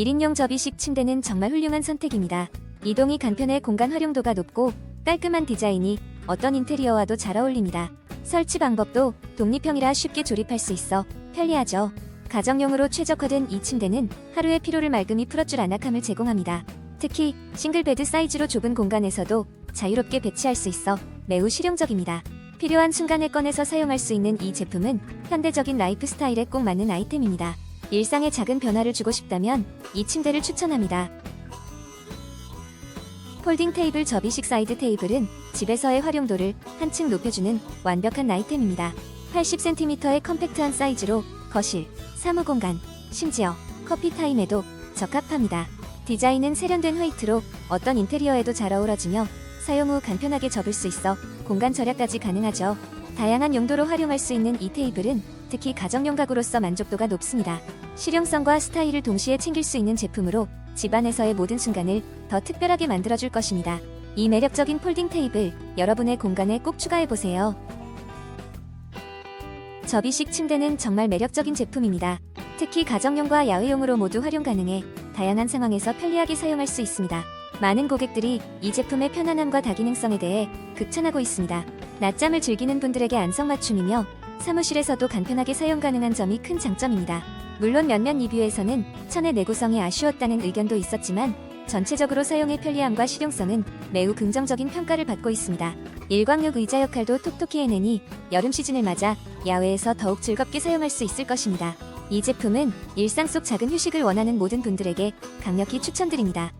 1인용 접이식 침대는 정말 훌륭한 선택입니다. 이동이 간편해 공간 활용도가 높고 깔끔한 디자인이 어떤 인테리어와도 잘 어울립니다. 설치 방법도 독립형이라 쉽게 조립할 수 있어 편리하죠. 가정용으로 최적화된 이 침대는 하루의 피로를 말끔히 풀어줄 안락함을 제공합니다. 특히 싱글베드 사이즈로 좁은 공간에서도 자유롭게 배치할 수 있어 매우 실용적입니다. 필요한 순간에 꺼내서 사용할 수 있는 이 제품은 현대적인 라이프 스타일에 꼭 맞는 아이템입니다. 일상에 작은 변화를 주고 싶다면 이 침대를 추천합니다. 폴딩 테이블 접이식 사이드 테이블은 집에서의 활용도를 한층 높여주는 완벽한 아이템입니다. 80cm의 컴팩트한 사이즈로 거실, 사무 공간, 심지어 커피 타임에도 적합합니다. 디자인은 세련된 화이트로 어떤 인테리어에도 잘 어우러지며 사용 후 간편하게 접을 수 있어 공간 절약까지 가능하죠. 다양한 용도로 활용할 수 있는 이 테이블은 특히 가정용 가구로서 만족도가 높습니다. 실용성과 스타일을 동시에 챙길 수 있는 제품으로 집안에서의 모든 순간을 더 특별하게 만들어줄 것입니다. 이 매력적인 폴딩 테이블 여러분의 공간에 꼭 추가해보세요. 접이식 침대는 정말 매력적인 제품입니다. 특히 가정용과 야외용으로 모두 활용 가능해 다양한 상황에서 편리하게 사용할 수 있습니다. 많은 고객들이 이 제품의 편안함과 다기능성에 대해 극찬하고 있습니다. 낮잠을 즐기는 분들에게 안성맞춤이며 사무실에서도 간편하게 사용 가능한 점이 큰 장점입니다. 물론 몇몇 리뷰에서는 천의 내구성이 아쉬웠다는 의견도 있었지만 전체적으로 사용의 편리함과 실용성은 매우 긍정적인 평가를 받고 있습니다. 일광욕 의자 역할도 톡톡히 해내니 여름 시즌을 맞아 야외에서 더욱 즐겁게 사용할 수 있을 것입니다. 이 제품은 일상 속 작은 휴식을 원하는 모든 분들에게 강력히 추천드립니다.